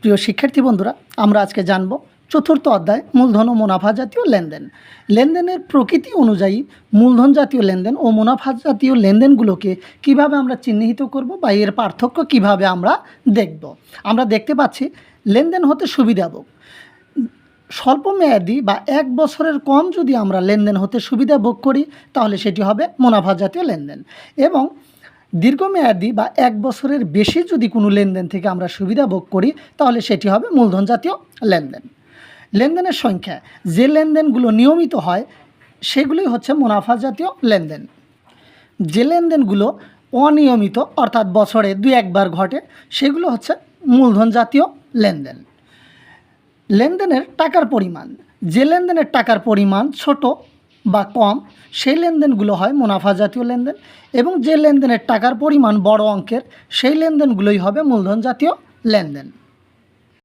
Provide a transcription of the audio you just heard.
প্রিয় শিক্ষার্থী বন্ধুরা, আমরা আজকে জানব চতুর্থ অধ্যায় মূলধন ও মুনাফা জাতীয় লেনদেন। লেনদেনের প্রকৃতি অনুযায়ী মূলধন জাতীয় লেনদেন ও মুনাফা জাতীয় লেনদেনগুলোকে কীভাবে আমরা চিহ্নিত করব বা এর পার্থক্য কীভাবে আমরা দেখব? আমরা দেখতে পাচ্ছি লেনদেন হতে সুবিধাভোগ। স্বল্প মেয়াদি বা এক বছরের কম যদি আমরা লেনদেন হতে সুবিধা ভোগ করি, তাহলে সেটি হবে মুনাফা জাতীয় লেনদেন। এবং দীর্ঘমেয়াদী বা এক বছরের বেশি যদি কোনো লেনদেন থেকে আমরা সুবিধা ভোগ করি, তাহলে সেটি হবে মূলধন জাতীয় লেনদেন। লেনদেনের সংখ্যা, যে লেনদেনগুলো নিয়মিত হয়, সেগুলোই হচ্ছে মুনাফা জাতীয় লেনদেন। যে লেনদেনগুলো অনিয়মিত, অর্থাৎ বছরে দুই একবার ঘটে, সেগুলো হচ্ছে মূলধন জাতীয় লেনদেন। লেনদেনের টাকার পরিমাণ, যে লেনদেনের টাকার পরিমাণ ছোট বা কম, সেই লেনদেনগুলো হয় মুনাফা জাতীয় লেনদেন এবং যে লেনদেনের টাকার পরিমাণ বড় অঙ্কের, সেই লেনদেনগুলোই হবে মূলধন জাতীয় লেনদেন।